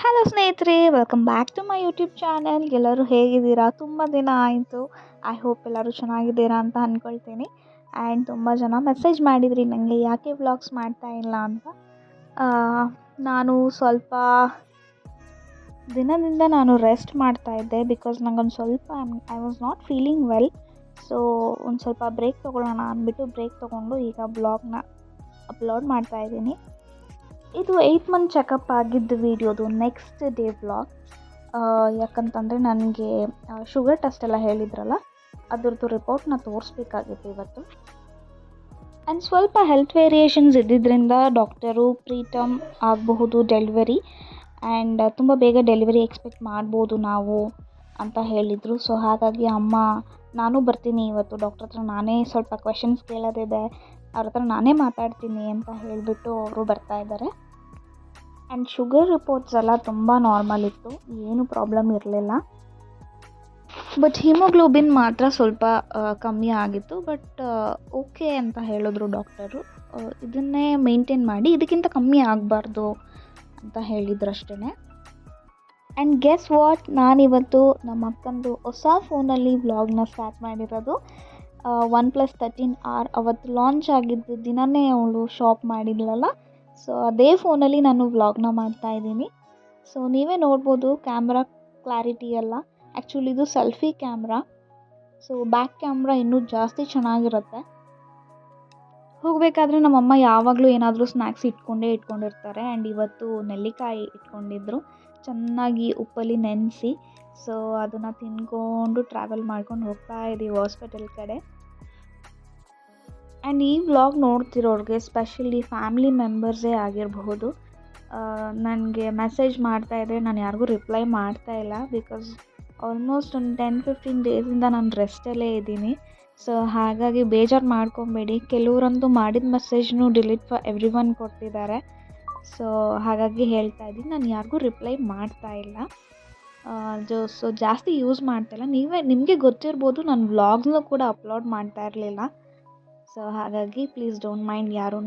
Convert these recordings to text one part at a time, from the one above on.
Hello ಸ್ನೇಹಿತರೆ welcome back to my YouTube channel ಎಲ್ಲರೂ ಹೇಗಿದ್ದೀರಾ? ತುಂಬ ದಿನ ಆಯಿತು. ಐ ಹೋಪ್ ಎಲ್ಲರೂ ಚೆನ್ನಾಗಿದ್ದೀರಾ ಅಂತ ಅಂದ್ಕೊಳ್ತೀನಿ ಆ್ಯಂಡ್ ತುಂಬ ಜನ ಮೆಸೇಜ್ ಮಾಡಿದ್ರಿ ನನಗೆ ಯಾಕೆ ವ್ಲಾಗ್ಸ್ ಮಾಡ್ತಾ ಇಲ್ಲ ಅಂತ. ನಾನು ಸ್ವಲ್ಪ ದಿನದಿಂದ ನಾನು ರೆಸ್ಟ್ ಮಾಡ್ತಾ ಇದ್ದೆ ಬಿಕಾಸ್ ನನಗೊಂದು ಸ್ವಲ್ಪ I was not feeling well so ಒಂದು ಸ್ವಲ್ಪ ಬ್ರೇಕ್ ತೊಗೊಳ್ಳೋಣ ಅಂದ್ಬಿಟ್ಟು ಬ್ರೇಕ್ ತೊಗೊಂಡು ಈಗ ಬ್ಲಾಗ್ನ ಅಪ್ಲೋಡ್ ಮಾಡ್ತಾ ಇದ್ದೀನಿ. ಇದು ಏಯ್ಟ್ ಮಂತ್ ಚೆಕಪ್ ಆಗಿದ್ದು ವೀಡಿಯೋದು ನೆಕ್ಸ್ಟ್ ಡೇ ವ್ಲಾಗ್ ಯಾಕಂತಂದರೆ ನನಗೆ ಶುಗರ್ ಟೆಸ್ಟ್ ಎಲ್ಲ ಹೇಳಿದ್ರಲ್ಲ, ಅದ್ರದ್ದು ರಿಪೋರ್ಟ್ನ ತೋರಿಸ್ಬೇಕಾಗಿತ್ತು ಇವತ್ತು. ಆ್ಯಂಡ್ ಸ್ವಲ್ಪ ಹೆಲ್ತ್ ವೇರಿಯೇಷನ್ಸ್ ಇದ್ದಿದ್ದರಿಂದ ಡಾಕ್ಟರು ಪ್ರೀಟಮ್ ಆಗಬಹುದು ಡೆಲಿವರಿ ಆ್ಯಂಡ್ ತುಂಬ ಬೇಗ ಡೆಲಿವರಿ ಎಕ್ಸ್ಪೆಕ್ಟ್ ಮಾಡ್ಬೋದು ನಾವು ಅಂತ ಹೇಳಿದರು. ಸೊ ಹಾಗಾಗಿ ಅಮ್ಮ, ನಾನು ಬರ್ತೀನಿ ಇವತ್ತು. ಡಾಕ್ಟ್ರ್ ಹತ್ರ ನಾನೇ ಸ್ವಲ್ಪ ಕ್ವೆಶನ್ಸ್ ಕೇಳೋದಿದೆ. ಅವ್ರ ಹತ್ರ ನಾನೇ ಮಾತಾಡ್ತೀನಿ ಅಂತ ಹೇಳಿಬಿಟ್ಟು ಅವರು ಬರ್ತಾ ಇದ್ದಾರೆ. ಆ್ಯಂಡ್ ಶುಗರ್ ರಿಪೋರ್ಟ್ಸ್ ಎಲ್ಲ ತುಂಬ ನಾರ್ಮಲ್ ಇತ್ತು, ಏನು ಪ್ರಾಬ್ಲಮ್ ಇರಲಿಲ್ಲ. ಬಟ್ ಹಿಮೋಗ್ಲೋಬಿನ್ ಮಾತ್ರ ಸ್ವಲ್ಪ ಕಮ್ಮಿ ಆಗಿತ್ತು ಬಟ್ ಓಕೆ ಅಂತ ಹೇಳಿದ್ರು ಡಾಕ್ಟರು ಇದನ್ನೇ ಮೇಂಟೈನ್ ಮಾಡಿ, ಇದಕ್ಕಿಂತ ಕಮ್ಮಿ ಆಗಬಾರ್ದು ಅಂತ ಹೇಳಿದ್ರು ಅಷ್ಟೇ ಆ್ಯಂಡ್ ಗೆಸ್ ವಾಟ್ ನಾನಿವತ್ತು ನಮ್ಮ ಅಕ್ಕಂದು ಹೊಸ ಫೋನಲ್ಲಿ ವ್ಲಾಗ್ನ ಸ್ಟಾರ್ಟ್ ಮಾಡಿರೋದು. ಒನ್ ಪ್ಲಸ್ ತರ್ಟೀನ್ ಆರ್ ಅವತ್ತು ಲಾಂಚ್ ಆಗಿದ್ದ ದಿನವೇ ಅವಳು ಶಾಪ್ ಮಾಡಿದ್ಲಲ್ಲ ಸೊ ಅದೇ ಫೋನಲ್ಲಿ ನಾನು ವ್ಲಾಗ್ನ ಮಾಡ್ತಾ ಇದ್ದೀನಿ. ಸೊ ನೀವೇ ನೋಡ್ಬೋದು ಕ್ಯಾಮ್ರಾ ಕ್ಲಾರಿಟಿ ಎಲ್ಲ. ಆ್ಯಕ್ಚುಲಿ ಇದು selfie camera so back camera ಇನ್ನೂ ಜಾಸ್ತಿ ಚೆನ್ನಾಗಿರುತ್ತೆ. ಹೋಗಬೇಕಾದ್ರೆ ನಮ್ಮಮ್ಮ ಯಾವಾಗಲೂ ಏನಾದರೂ ಸ್ನ್ಯಾಕ್ಸ್ ಇಟ್ಕೊಂಡೇ ಇಟ್ಕೊಂಡಿರ್ತಾರೆ. ಆ್ಯಂಡ್ ಇವತ್ತು ನೆಲ್ಲಿಕಾಯಿ ಇಟ್ಕೊಂಡಿದ್ರು. ಚೆನ್ನಾಗಿ ಉಪ್ಪಲ್ಲಿ ನೆನೆಸಿ. ಸೊ ಅದನ್ನು ತಿನ್ಕೊಂಡು ಟ್ರಾವೆಲ್ ಮಾಡ್ಕೊಂಡು ಹೋಗ್ತಾ ಇದ್ದೀವಿ ಹಾಸ್ಪಿಟಲ್ ಕಡೆ. ಆ್ಯಂಡ್ ಈ ವ್ಲಾಗ್ ನೋಡ್ತಿರೋರಿಗೆ ಸ್ಪೆಷಲಿ ಫ್ಯಾಮಿಲಿ ಮೆಂಬರ್ಸೇ ಆಗಿರಬಹುದು ನನಗೆ ಮೆಸೇಜ್ ಮಾಡ್ತಾ ಇದ್ದರೆ ನಾನು ಯಾರಿಗೂ ರಿಪ್ಲೈ ಮಾಡ್ತಾ ಇಲ್ಲ ಬಿಕಾಸ್ ಆಲ್ಮೋಸ್ಟ್ ಒಂದು ಟೆನ್ ಫಿಫ್ಟೀನ್ ಡೇಸಿಂದ ನಾನು ರೆಸ್ಟಲ್ಲೇ ಇದ್ದೀನಿ. ಸೊ ಹಾಗಾಗಿ ಬೇಜಾರು ಮಾಡ್ಕೊಬೇಡಿ. ಕೆಲವರಂತೂ ಮಾಡಿದ ಮೆಸೇಜ್ನು ಡಿಲೀಟ್ ಫಾರ್ ಎವ್ರಿ ಒನ್ ಕೊಟ್ಟಿದ್ದಾರೆ. ಸೊ ಹಾಗಾಗಿ ಹೇಳ್ತಾ ಇದ್ದೀನಿ, ನಾನು ಯಾರಿಗೂ ರಿಪ್ಲೈ ಮಾಡ್ತಾ ಇಲ್ಲ. ಜೋ ಸೊ ಜಾಸ್ತಿ ಯೂಸ್ ಮಾಡ್ತಿಲ್ಲ ನೀವೇ, ನಿಮಗೆ ಗೊತ್ತಿರ್ಬೋದು, ನಾನು ವ್ಲಾಗ್ಸ್ನೂ ಕೂಡ ಅಪ್ಲೋಡ್ ಮಾಡ್ತಾ ಇರಲಿಲ್ಲ. ಸೊ ಹಾಗಾಗಿ ಪ್ಲೀಸ್ ಡೋಂಟ್ ಮೈಂಡ್ ಯಾರೂ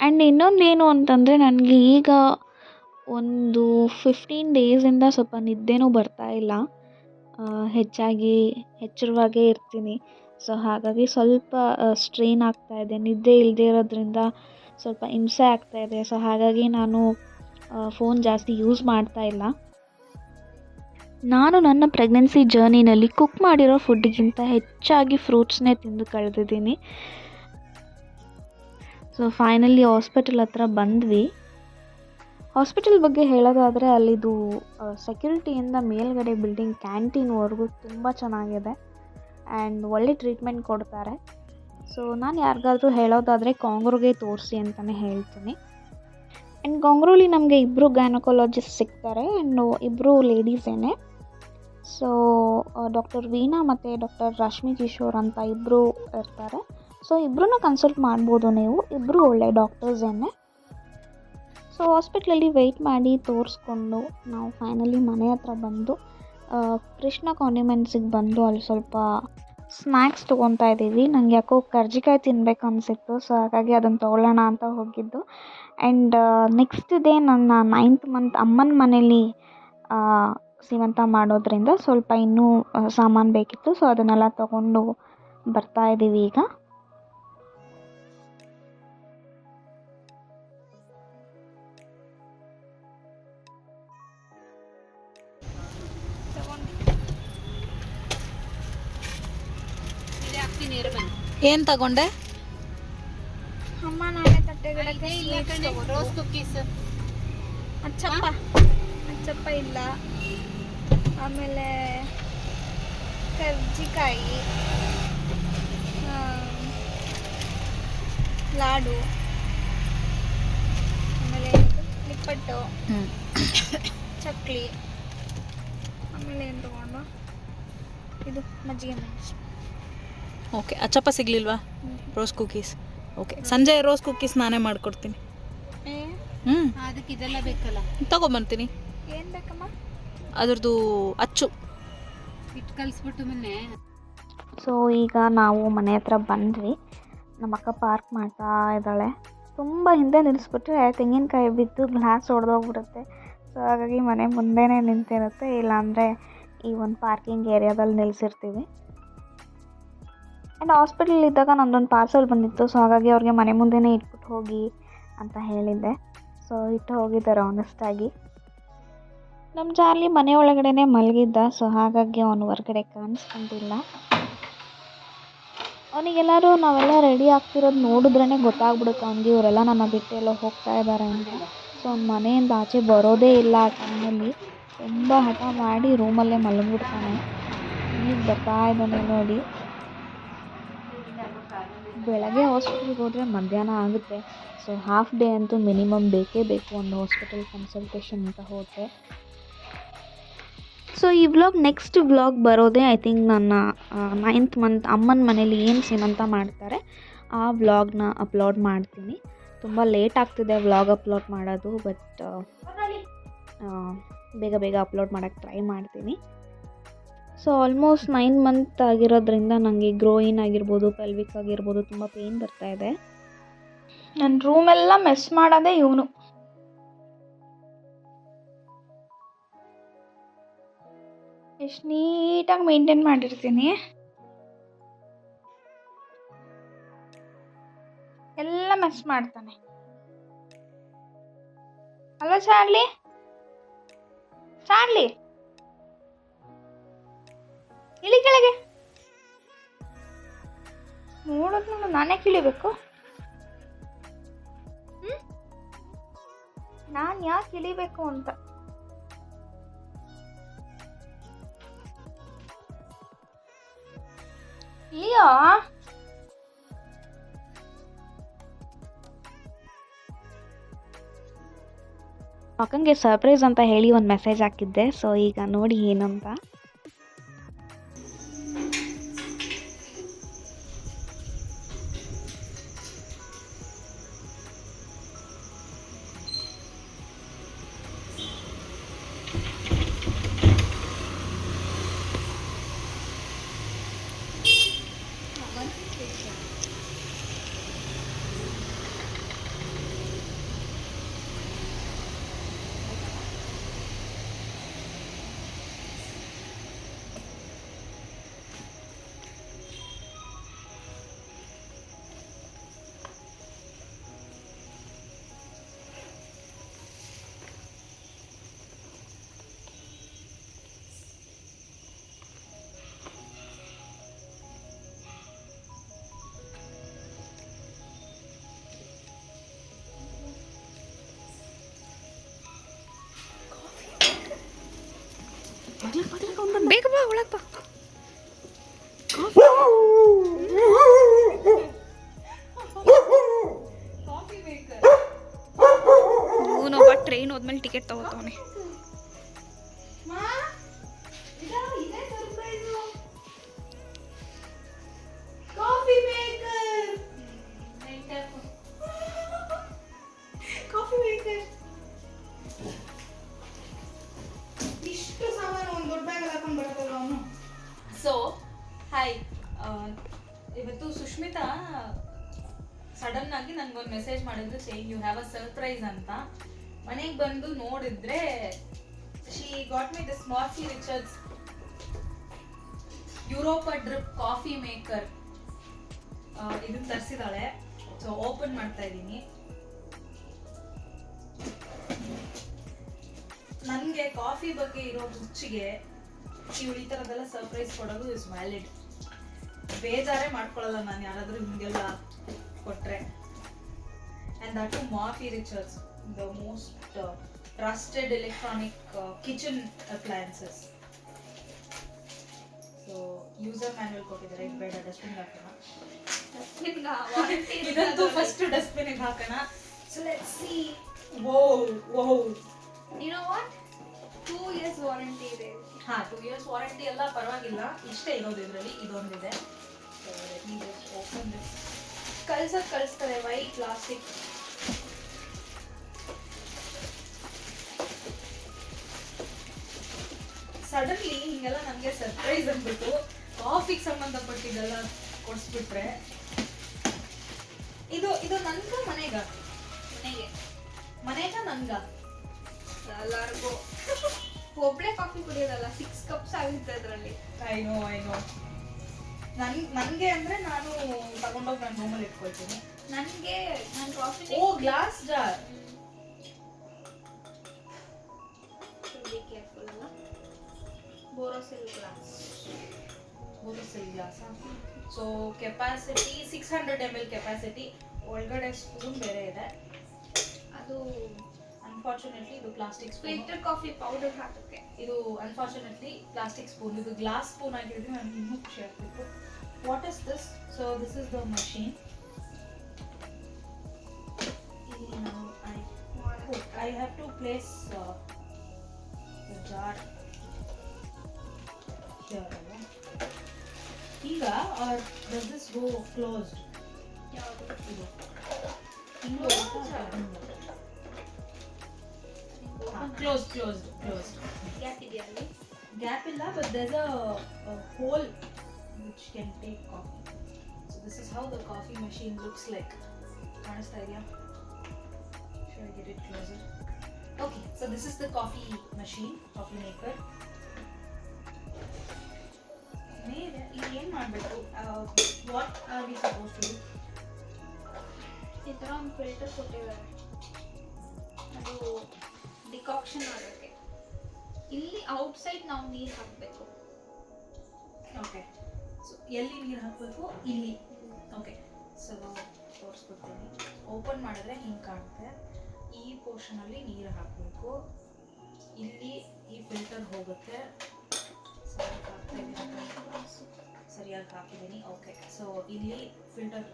ಆ್ಯಂಡ್ ಇನ್ನೊಂದೇನು ಅಂತಂದರೆ, ನನಗೆ ಈಗ ಒಂದು ಫಿಫ್ಟೀನ್ ಡೇಸಿಂದ ಸ್ವಲ್ಪ ನಿದ್ದೆನೂ ಬರ್ತಾ ಇಲ್ಲ. ಹೆಚ್ಚಾಗಿ ಎಚ್ಚರವಾಗೇ ಇರ್ತೀನಿ. ಸೊ ಹಾಗಾಗಿ ಸ್ವಲ್ಪ ಸ್ಟ್ರೈನ್ ಆಗ್ತಾ ಇದೆ. ನಿದ್ದೆ ಇಲ್ಲದೆ ಇರೋದ್ರಿಂದ ಸ್ವಲ್ಪ ಹಿಂಸೆ ಆಗ್ತಾ ಇದೆ. ಸೊ ಹಾಗಾಗಿ ನಾನು ಫೋನ್ ಜಾಸ್ತಿ ಯೂಸ್ ಮಾಡ್ತಾ ಇಲ್ಲ. ನಾನು ನನ್ನ ಪ್ರೆಗ್ನೆನ್ಸಿ ಜರ್ನಿನಲ್ಲಿ ಕುಕ್ ಮಾಡಿರೋ ಫುಡ್ಗಿಂತ ಹೆಚ್ಚಾಗಿ ಫ್ರೂಟ್ಸ್ನೇ ತಿಂದು ಕಳೆದಿದ್ದೀನಿ. ಸೊ ಫೈನಲಿ ಹಾಸ್ಪಿಟಲ್ ಹತ್ರ ಬಂದ್ವಿ. ಹಾಸ್ಪಿಟಲ್ ಬಗ್ಗೆ ಹೇಳೋದಾದರೆ ಅಲ್ಲಿದು ಸೆಕ್ಯೂರಿಟಿಯಿಂದ ಮೇಲ್ಗಡೆ ಬಿಲ್ಡಿಂಗ್ ಕ್ಯಾಂಟೀನ್ವರೆಗೂ ತುಂಬ ಚೆನ್ನಾಗಿದೆ ಆ್ಯಂಡ್ ಒಳ್ಳೆ ಟ್ರೀಟ್ಮೆಂಟ್ ಕೊಡ್ತಾರೆ. ಸೊ ನಾನು ಯಾರಿಗಾದ್ರೂ ಹೇಳೋದಾದರೆ ಕಾಂಗ್ರೋಗೆ ತೋರಿಸಿ ಅಂತಲೇ ಹೇಳ್ತೀನಿ. ಆ್ಯಂಡ್ ಗೊಂಗ್ರೂಲಿ ನಮಗೆ ಇಬ್ಬರು ಗೈನಕಾಲಜಿಸ್ಟ್ ಸಿಗ್ತಾರೆ ಆ್ಯಂಡ್ ಇಬ್ಬರು ಲೇಡೀಸೇನೆ ಸೊ ಡಾಕ್ಟರ್ ವೀಣಾ ಮತ್ತು ಡಾಕ್ಟರ್ ರಶ್ಮಿ ಕಿಶೋರ್ ಅಂತ ಇಬ್ಬರು ಇರ್ತಾರೆ. ಸೊ ಇಬ್ಬರೂ ಕನ್ಸಲ್ಟ್ ಮಾಡ್ಬೋದು ನೀವು. ಇಬ್ಬರು ಒಳ್ಳೆ ಡಾಕ್ಟರ್ಸೇನೆ ಸೊ ಹಾಸ್ಪಿಟ್ಲಲ್ಲಿ ವೆಯ್ಟ್ ಮಾಡಿ ತೋರಿಸ್ಕೊಂಡು ನಾವು ಫೈನಲಿ ಮನೆ ಹತ್ರ ಬಂದು ಕೃಷ್ಣ ಕಾನ್ಯುಮೆಂಟ್ಸಿಗೆ ಬಂದು ಅಲ್ಲಿ ಸ್ವಲ್ಪ ಸ್ನ್ಯಾಕ್ಸ್ ತೊಗೊತಾ ಇದ್ದೀವಿ. ನನಗೆ ಯಾಕೋ ಕರ್ಜಿಕಾಯಿ ತಿನ್ಬೇಕು ಅನಿಸಿತ್ತು ಸೊ ಹಾಗಾಗಿ ಅದನ್ನು ತೊಗೊಳ್ಳೋಣ ಅಂತ ಹೋಗಿದ್ದು. ಆ್ಯಂಡ್ ನೆಕ್ಸ್ಟ್ ಡೇ ನನ್ನ ನೈನ್ತ್ ಮಂತ್ ಅಮ್ಮನ ಮನೇಲಿ ಸೀಮಂತ ಮಾಡೋದರಿಂದ ಸ್ವಲ್ಪ ಇನ್ನೂ ಸಾಮಾನು ಬೇಕಿತ್ತು. ಸೊ ಅದನ್ನೆಲ್ಲ ತಗೊಂಡು ಬರ್ತಾ ಇದ್ದೀವಿ ಈಗ. ಏನು ತಗೊಂಡೆ? ತಟ್ಟೆಗಳಿಗೆ ರೋಸ್ ಕುಕ್ಕೀಸ್ ಅಚ್ಚಪ್ಪ ಅಚ್ಚಪ್ಪ ಇಲ್ಲ ಆಮೇಲೆ ಕರ್ಜಿಕಾಯಿ ಲಾಡು ಆಮೇಲೆ ನಿಪ್ಪಟ್ಟು ಚಕ್ಲಿ ಆಮೇಲೆ ಏನು ತಗೊಂಡು ಇದು ಮಜ್ಜಿಗೆ ಮೆಣಸು ಓಕೆ ಅಚ್ಚಪ್ಪ ಸಿಗ್ಲಿಲ್ವಾ ರೋಸ್ ಕುಕ್ಕೀಸ್ ಓಕೆ ಸಂಜೆ ರೋಸ್ ಕುಕ್ಕೀಸ್ ನಾನೇ ಮಾಡ್ಕೊಡ್ತೀನಿ. ಹ್ಞೂ ಅದಕ್ಕೆ ಇದೆಲ್ಲ ಬೇಕಲ್ಲ. ತಗೊಂಬರ್ತೀನಿ. ಏನು ಬೇಕಮ್ಮ? ಅದ್ರದ್ದು ಅಚ್ಚು. ಹಿಟ್ಟು ಕಲಿಸ್ಬಿಟ್ಟು ಮೊನ್ನೆ. ಸೊ ಈಗ ನಾವು ಮನೆ ಹತ್ರ ಬಂದ್ವಿ. ನಮ್ಮಕ್ಕ ಪಾರ್ಕ್ ಮಾಡ್ತಾ ಇದ್ದಾಳೆ. ತುಂಬ ಹಿಂದೆ ನಿಲ್ಲಿಸ್ಬಿಟ್ರೆ ತೆಂಗಿನಕಾಯಿ ಬಿದ್ದು ಗ್ಲಾಸ್ ಹೊಡೆದೋಗ್ಬಿಡುತ್ತೆ ಸೊ ಹಾಗಾಗಿ ಮನೆ ಮುಂದೆನೇ ನಿಂತಿರುತ್ತೆ. ಇಲ್ಲಾಂದರೆ ಈ ಒಂದು ಪಾರ್ಕಿಂಗ್ ಏರಿಯಾದಲ್ಲಿ ನಿಲ್ಲಿಸಿರ್ತೀವಿ ಆ್ಯಂಡ್ ಹಾಸ್ಪಿಟಲ್ ಇದ್ದಾಗ ನಂದೊಂದು ಪಾರ್ಸಲ್ ಬಂದಿತ್ತು. ಸೊ ಹಾಗಾಗಿ ಅವ್ರಿಗೆ ಮನೆ ಮುಂದೆನೇ ಇಟ್ಬಿಟ್ಟು ಹೋಗಿ ಅಂತ ಹೇಳಿದ್ದೆ. ಸೊ ಇಟ್ಟು ಹೋಗಿದ್ದಾರೆ ಆನೆಸ್ಟಾಗಿ ನಮ್ಮ ಜಾರ್ಲಿ ಮನೆ ಒಳಗಡೆನೇ ಮಲಗಿದ್ದ. ಸೊ ಹಾಗಾಗಿ ಅವನು ಹೊರಗಡೆ ಕಾಣಿಸ್ಕೊಂಡಿಲ್ಲ. ಅವನಿಗೆಲ್ಲರೂ ನಾವೆಲ್ಲ ರೆಡಿ ಆಗ್ತಿರೋದು ನೋಡಿದ್ರೇ ಗೊತ್ತಾಗ್ಬಿಡುತ್ತೆ. ಅವ್ನಿಗೆ ಇವರೆಲ್ಲ ನನ್ನ ಬಿಟ್ಟು ಎಲ್ಲೋ ಹೋಗ್ತಾ ಇದ್ದಾರೆ ಅಂತ. ಸೊ ಅವ್ನು ಮನೆಯಿಂದ ಆಚೆ ಬರೋದೇ ಇಲ್ಲ ಆ ಟೈಮಲ್ಲಿ ತುಂಬ ಹಠ ಮಾಡಿ ರೂಮಲ್ಲೇ ಮಲಗಿಬಿಡ್ತಾನೆ. ಈಗ ಬರ್ತಾ ಇದ್ದಾನೆ ನೋಡಿ. ಬೆಳಗ್ಗೆ ಹಾಸ್ಪಿಟಲ್ಗೆ ಹೋದರೆ ಮಧ್ಯಾಹ್ನ ಆಗುತ್ತೆ. ಸೊ ಹಾಫ್ ಡೇ ಅಂತೂ ಮಿನಿಮಮ್ ಬೇಕೇ ಬೇಕು ಒಂದು ಹಾಸ್ಪಿಟಲ್ ಕನ್ಸಲ್ಟೇಷನ್ ಅಂತ ಹೋದರೆ. ಸೊ ಈ ವ್ಲಾಗ್ ನೆಕ್ಸ್ಟ್ ವ್ಲಾಗ್ ಬರೋದೇ ಐ ಥಿಂಕ್ ನನ್ನ ನೈನ್ತ್ ಮಂತ್ ಅಮ್ಮನ ಮನೇಲಿ ಏನು ಸೀಮಂತ ಮಾಡ್ತಾರೆ, ಆ ವ್ಲಾಗ್ನ ಅಪ್ಲೋಡ್ ಮಾಡ್ತೀನಿ. ತುಂಬ ಲೇಟ್ ಆಗ್ತಿದೆ ವ್ಲಾಗ್ ಅಪ್ಲೋಡ್ ಮಾಡೋದು ಬಟ್ ಬೇಗ ಬೇಗ ಅಪ್ಲೋಡ್ ಮಾಡೋಕ್ಕೆ ಟ್ರೈ ಮಾಡ್ತೀನಿ. ಸೊ ಆಲ್ಮೋಸ್ಟ್ ನೈನ್ ಮಂತ್ ಆಗಿರೋದ್ರಿಂದ ನನಗೆ ಗ್ರೋಯಿನ್ ಆಗಿರ್ಬೋದು ಪೆಲ್ವಿಕ್ ಆಗಿರ್ಬೋದು ತುಂಬ ಪೇಯ್ನ್ ಬರ್ತಾ ಇದೆ. ನನ್ನ ರೂಮೆಲ್ಲ ಮೆಸ್ ಮಾಡೋದೇ ಇವನು. ಎಷ್ಟು ನೀಟಾಗಿ ಮೇಂಟೈನ್ ಮಾಡಿರ್ತೀನಿ. ಎಲ್ಲ ಮೆಸ್ ಮಾಡ್ತಾನೆ. ಅಲ್ಲ ಚಾರ್ಲಿ ಚಾರ್ಲಿ ಇಳಿ ಕೆಳಗೆ. ನೋಡೋದು ನೋಡು, ನಾನೇ ಕಿಳಿಬೇಕು. ನಾನು ಯಾಕೆ ಇಳಿಬೇಕು ಅಂತ. ಇಳಿಯೋ ಅಕ್ಕಂಗೆ ಸರ್ಪ್ರೈಸ್ ಅಂತ ಹೇಳಿ ಒಂದು ಮೆಸೇಜ್ ಹಾಕಿದ್ದೆ ಸೊ ಈಗ ನೋಡಿ ಏನು ಅಂತ ಮೆಸೇಜ್ ಮಾಡಿದ್ರು saying you have a surprise ಅಂತ. ಮನೆಗೆ ಬಂದು ನೋಡಿದ್ರೆ she got me this Morphy Richards Europa drip coffee maker ಇದನ್ನ ತರಿಸಿದಾಳೆ. ಸೊ ಓಪನ್ ಮಾಡ್ತಾ ಇದ್ದೀನಿ. ನನಗೆ ಕಾಫಿ ಬಗ್ಗೆ ಇರೋ ಹುಚ್ಚಿಗೆ ಇವಳು ಈ ಥರದ್ದೆಲ್ಲ ಸರ್ಪ್ರೈಸ್ ಕೊಡೋದು ಇಸ್ ವ್ಯಾಲಿಡ್ ಬೇಜಾರೇ ಮಾಡ್ಕೊಳ್ಳಲ್ಲ ನಾನು ಯಾರಾದರೂ ಹಿಂಗೆಲ್ಲ ಕೊಟ್ರೆ and that too Morphy Richards the most trusted electronic kitchen appliances so user manual ಕೊಟ್ಟಿದ್ದಾರೆ ಇದು ಬೇಡ ಡಸ್ಟ್ಬಿನ್ ಹಾಕೋಣ. ಇದಂತೂ ಫಸ್ಟ್ ಡಸ್ಟ್ಬಿನ್ಗೆ ಹಾಕೋಣ. ಸೊ ಲೆಟ್ ಸಿ ವೋ ವೋ You know what? Two years warranty ಇದೆ. ಹಾ ಟೂ ಇಯರ್ಸ್ ವಾರಂಟಿ ಎಲ್ಲ ಪರವಾಗಿಲ್ಲ. ಇಷ್ಟೇ ಇರೋದು ಇದರಲ್ಲಿ ಇದೊಂದಿದೆ. ಕಳ್ಸೋದು ಕಳಿಸ್ತಾರೆ ವೈಟ್ ಪ್ಲಾಸ್ಟಿಕ್ ಸಡನ್ಲಿ ಹಿಂಗೆಲ್ಲ ನನಗೆ ಸರ್ಪ್ರೈಸ್ ಅಂದ್ಬಿಟ್ಟು ಕಾಫಿಗೆ ಸಂಬಂಧಪಟ್ಟಿದ್ದೆಲ್ಲ ಕೊಡಿಸ್ಬಿಟ್ರೆ. ಇದು ಇದು ನನ್ಗ ಮನೆಗ? ಮನೆಗೆ. ಮನೆಗ ನನ್ಗ? ಎಲ್ಲರಿಗೂ. ಒಬ್ಳೆ ಕಾಫಿ ಕುಡಿಯೋದಲ್ಲ ಸಿಕ್ಸ್ ಕಪ್ಸ್ ಆಗುತ್ತೆ ಅದರಲ್ಲಿ. ಐ ನೋ ಐ ನೋ ನನ್ ನನ್ಗೆ ಅಂದ್ರೆ ನಾನು ತಗೊಂಡೋಗಿ ನನ್ನ ರೂಮಲ್ಲಿ ಇಟ್ಕೊಳ್ತೀನಿ. ನನಗೆ ನನ್ನ coffee oh glass jar Borosil glass Borosil glass so capacity six hundred M L capacity ಒಳಗಡೆ ಸ್ಪೂನ್ ಬೇರೆ ಇದೆ. ಅದು ಅನ್ಫಾರ್ಚುನೇಟ್ಲಿ ಇದು ಪ್ಲಾಸ್ಟಿಕ್ ಫಿಲ್ಟರ್ ಕಾಫಿ ಪೌಡರ್ ಹಾಕಕ್ಕೆ. ಇದು ಅನ್ಫಾರ್ಚುನೇಟ್ಲಿ ಪ್ಲಾಸ್ಟಿಕ್ ಸ್ಪೂನ್ ಇದು ಗ್ಲಾಸ್ ಸ್ಪೂನ್ ಆಗಿರೋದು ನನಗೆ ಇನ್ನೂ ಖುಷಿ ಆಗ್ತಿತ್ತು what is this so this is the machine ಇಲ್ಲಿ ನಾವು I I have to place होगा और does this go closed? क्या होगा? Closed, closed, closed. Gap in there. Gap in there, but there's a, a hole which can take coffee. So this is how the coffee machine looks like. Honest idea. Should I get it closer? Okay, so this is the coffee machine, coffee maker. ಮೇಲೆ ಇಲ್ಲಿ ಏನು ಮಾಡಬೇಕು? What are we suppose to ಈ ಥರ ಒಂದು filter ಕೊಟ್ಟಿದ್ದಾರೆ. ಅದು decoction ಆಗೋಕ್ಕೆ. ಇಲ್ಲಿ ಔಟ್ಸೈಡ್ ನಾವು ನೀರು ಹಾಕಬೇಕು. ಓಕೆ ಸೊ ಎಲ್ಲಿ ನೀರು ಹಾಕಬೇಕು? ಇಲ್ಲಿ. ಓಕೆ ಸೊ ತೋರಿಸ್ಕೊಡ್ತೀನಿ. ಓಪನ್ ಮಾಡಿದ್ರೆ ಹಿಂಗೆ ಕಾಣುತ್ತೆ ಈ ಪೋರ್ಷನಲ್ಲಿ ನೀರು ಹಾಕಬೇಕು. ಇಲ್ಲಿ ಈ ಫಿಲ್ಟರ್ ಹೋಗುತ್ತೆ. ಇದ್ದೀನಿ. ಹಾಕಿದ್ದೀನಿ ಓಕೆ ಸೊ ಇಲ್ಲಿ ಫಿಲ್ಟರ್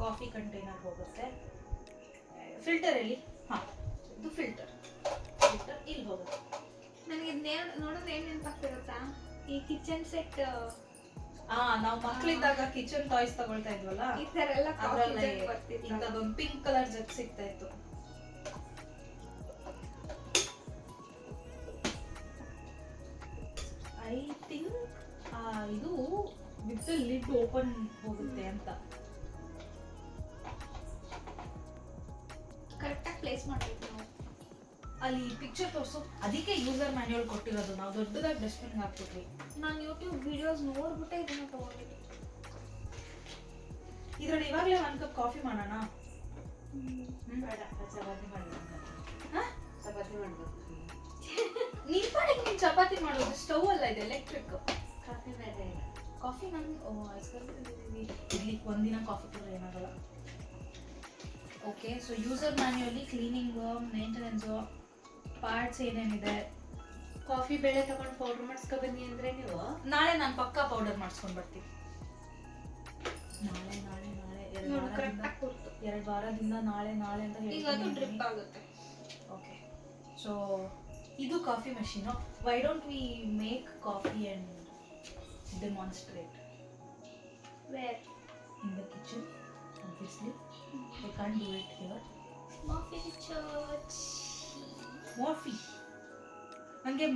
ಕಾಫಿ ಕಂಟೈನರ್ ಹೋಗುತ್ತೆ. ಫಿಲ್ಟರ್ ಇಲ್ಲಿ ಹಾಂ ಇದು ಫಿಲ್ಟರ್ ಫಿಲ್ಟರ್ ಇಲ್ಲಿ ಹೋಗುತ್ತೆ. ನನಗೆ ನೋಡೋದು ಏನು ನೆನಪಾಗ್ತಿರುತ್ತಾ? ಈ ಕಿಚನ್ ಸೆಟ್ ಆ ನಾವು ಮಕ್ಕಳಿದ್ದಾಗ ಕಿಚನ್ ಟಾಯ್ಸ್ ತಗೊಳ್ತಾ ಇದ್ವಲ್ಲ? ಈ ತರ ಎಲ್ಲ ಕಾಫಿ ಜಗ್ ಬರ್ತಿತ್ತು ಇಂಥದ್ದೊಂದು ಪಿಂಕ್ ಕಲರ್ ಜಗ್ ಸಿಗ್ತಾ ಇತ್ತು. ಐ ಥಿಂಕ್ ಇದು ವಿತ್ ಲಿಡ್ ಓಪನ್ ಹೋಗುತ್ತೆ ಅಂತ. ಕರೆಕ್ಟಾಗಿ ಪ್ಲೇಸ್ ಮಾಡಬೇಕು ನಾವು. ಅಲ್ಲಿ ಪಿಕ್ಚರ್ ತೋರಿಸು. ಅದಕ್ಕೆ ಯೂಸರ್ ಮ್ಯಾನ್ಯೂಲ್ ಕೊಟ್ಟಿರೋದು. ನಾವು ದೊಡ್ಡದಾಗಿ ಡಸ್ಟ್ಬಿನ್ ಹಾಕ್ಬಿಟ್ವಿ. ನಾನು ಯೂಟ್ಯೂಬ್ ವಿಡಿಯೋಸ್ ನೋಡ್ಬಿಟ್ಟೆ ಇದನ್ನ ತಗೊಂಡಿದ್ದೀನಿ. ಇದ್ರಲ್ಲಿ ಇವಾಗಲೇ ಒಂದು ಕಪ್ ಕಾಫಿ ಮಾಡೋಣ? ಬೇಡ. ಚಪಾತಿ ಮಾಡಬೇಕು? ಚಪಾತಿ ಮಾಡ್ಬೇಕು. ನಿನ್ ಪಾಡಿಗೆ ನೀನ್ ಚಪಾತಿ ಮಾಡೋದು ಸ್ಟವ್ ಅಲ್ಲ ಇದೆ ಎಲೆಕ್ಟ್ರಿಕ್ ಕಾಫಿ ನಾನು ಇಲ್ಲಿ ಒಂದಿನ ಕಾಫಿ ಕೂಡ ಏನಾಗಲ್ಲ. ಓಕೆ ಸೊ ಯೂಸರ್ ಮ್ಯಾನ್ಯಲ್ಲಿ ಕ್ಲೀನಿಂಗು ಮೇಂಟೆನೆನ್ಸು ಪಾರ್ಟ್ಸ್ ಏನೇನಿದೆ? ಕಾಫಿ ಬೆಳೆ ತಗೊಂಡು ಪೌಡರ್ ಮಾಡಿಸ್ಕೊ ಬನ್ನಿ ಅಂದರೆ ನೀವು? ನಾಳೆ ನಾನು ಪಕ್ಕಾ ಪೌಡರ್ ಮಾಡಿಸ್ಕೊಂಡು ಬರ್ತೀನಿ. ನಾಳೆ ನಾಳೆ ನಾಳೆ ಎರಡು ನೋಡು ವಾರದಿಂದ ಎರಡು ನಾಳೆ ನಾಳೆ ಅಂತ ಹೇಳಿ ಅದು ಡ್ರಿಪ್ ಆಗುತ್ತೆ. ಓಕೆ ಸೊ ಇದು coffee machine why don't we make coffee and demonstrate Where? in the kitchen obviously. I can't do it here. Coffee church. Morphy ನನಗೆ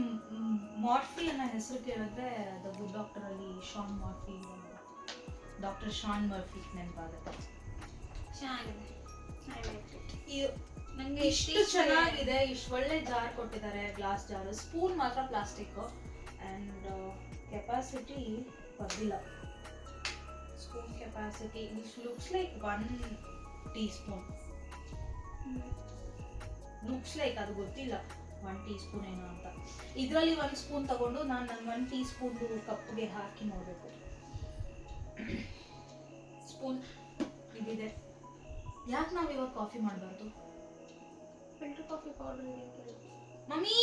ಮಾರ್ಫಿ ಅನ್ನೋ ಹೆಸರು ಕೇಳಿದ್ರೆ ದ ಗುಡ್ ಡಾಕ್ಟರ್ ಅಲ್ಲಿ Shaun Murphy doctor Shaun Murphy ನೆನಪಾಗುತ್ತೆ. ಚೆನ್ನಾಗಿದೆ. ನನಗೆ ಇಷ್ಟು ಚೆನ್ನಾಗಿದೆ ಇಷ್ಟು ಒಳ್ಳೆ ಜಾರ್ ಕೊಟ್ಟಿದ್ದಾರೆ ಗ್ಲಾಸ್ ಜಾರ್ ಸ್ಪೂನ್ ಮಾತ್ರ plastic and capacity ಬರ್ದಿಲ್ಲ spoon capacity capacity, looks like one teaspoon looks like ಅದು ಗೊತ್ತಿಲ್ಲ ಒನ್ ಟೀ ಸ್ಪೂನ್ ಏನೋ ಅಂತ. ಇದರಲ್ಲಿ ಒಂದು ಸ್ಪೂನ್ ತಗೊಂಡು ನಾನು ನನ್ನ ಒನ್ ಟೀ ಸ್ಪೂನ್ ಕಪ್ಗೆ ಹಾಕಿ ನೋಡಬೇಕು. ಸ್ಪೂನ್ ಇದಿದೆ. ಯಾಕೆ ನಾವು ಇವಾಗ ಕಾಫಿ ಮಾಡಬಾರ್ದು? Filter coffee powder mummy!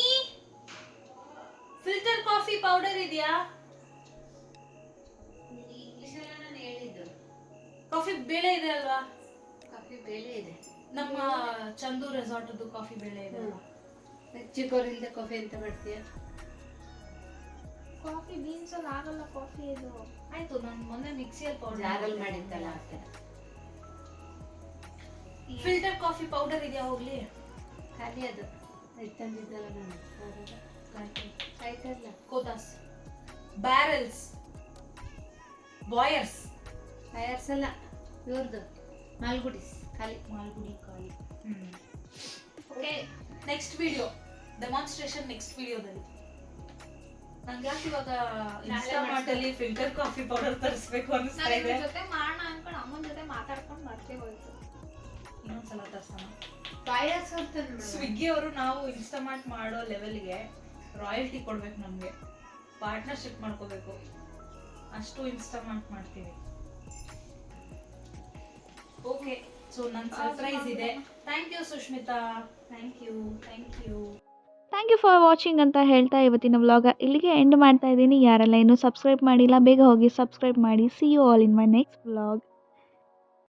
Filter coffee powder ಇದೆಯಾ? ಇಂಗ್ಲೀಷಲ್ಲ ನಾನು ಹೇಳಿದ್ದು. ಕಾಫಿ ಬೇಳೆ ಇದೆ ಅಲ್ವಾ? ಕಾಫಿ ಬೆಳೆ ಇದೆ. ನಮ್ಮ ಚಂದು ರೆಸಾರ್ಟದ್ದು ಕಾಫಿ ಬೇಳೆ ಇದೆ. ಅಲ್ವಾ? ಚಿಕ್ಕವರಿಂದ ಕಾಫಿ ಅಂತ ಮಾಡ್ತೀಯ? ಕಾಫಿ ಬೀನ್ಸ್ ಅಲ್ಲಿ ಆಗಲ್ಲ ಕಾಫಿ ಇದು. ಆಯ್ತು ನಾನು ಮೊನ್ನೆ ಮಿಕ್ಸಿಯಲ್ಲಿ ಪೌಡರ್ ಪೌಡರ್ ಮಾಡಿದ್ದಲ್ಲ ಆ ಥರ ಫಿಲ್ಟರ್ ಕಾಫಿ ಪೌಡರ್ ಇದೆಯಾ ಹೋಗ್ಲಿ? ಖಾಲಿ ಅದು. ತಂದಿದ್ದಲ್ಲ ನಾನು. ಕೋತಾಸ್ ಬ್ಯಾರಲ್ಸ್ ಬಾಯರ್ಸ್ ಬಾಯರ್ಸ್ ಅಲ್ಲ. ಇವ್ರದ್ದು ಮಾಲ್ಗುಡೀಸ್. ಖಾಲಿ ಮಾಲ್ಗುಡಿ ಖಾಲಿ. Okay next video demonstration next ವಿಡಿಯೋದಲ್ಲಿ ನಂಗೆ ಯಾಕೆ ಇವಾಗ ಇನ್ಸ್ಟಾಮಾರ್ಟಲ್ಲಿ ಫಿಲ್ಟರ್ ಕಾಫಿ ಪೌಡರ್ ತರಿಸ್ಬೇಕು ಅನಿಸ್ತಾ ಇದೆ. ಜೊತೆ ಮಾಡೋಣ ಅನ್ಕೊಂಡು ಅಮ್ಮನ ಜೊತೆ ಮಾತಾಡ್ಕೊಂಡು ಮರ್ತೇ ಹೋಯ್ತು. ಇನ್ನೊಂದ್ಸಲ ತರ್ಸೋಣ. ಅಂತ ಸ್ವಿಗ್ಗಿ ಅವರು ನಾವು ಇನ್ಸ್ಟಾಮಾರ್ಟ್ ಮಾಡೋ ಲೆವೆಲ್ಗೆ ರಾಯಲ್ಟಿ ಕೊಡ್ಬೇಕು ನಮಗೆ. ಪಾರ್ಟ್ನರ್ಶಿಪ್ ಮಾಡ್ಕೋಬೇಕು. ಅಷ್ಟು ಇನ್ಸ್ಟಾಲ್ಮೆಂಟ್ ಮಾಡ್ತೀವಿ. ಓಕೆ ಸೊ ನನ್ನ ಸರ್ಪ್ರೈಸ್ ಇದೆ. Thank you Sushmita thank you thank you thank you for watching ಅಂತ ಹೇಳ್ತಾ ಇವತ್ತಿನ ವ್ಲಾಗ ಇಲ್ಲಿಗೆ ಎಂಡ್ ಮಾಡ್ತಾ ಇದ್ದೀನಿ. ಯಾರೆಲ್ಲ ಇನ್ನೂ ಸಬ್ಸ್ಕ್ರೈಬ್ ಮಾಡಿಲ್ಲ ಬೇಗ ಹೋಗಿ ಸಬ್ಸ್ಕ್ರೈಬ್ ಮಾಡಿ. See you all in my next vlog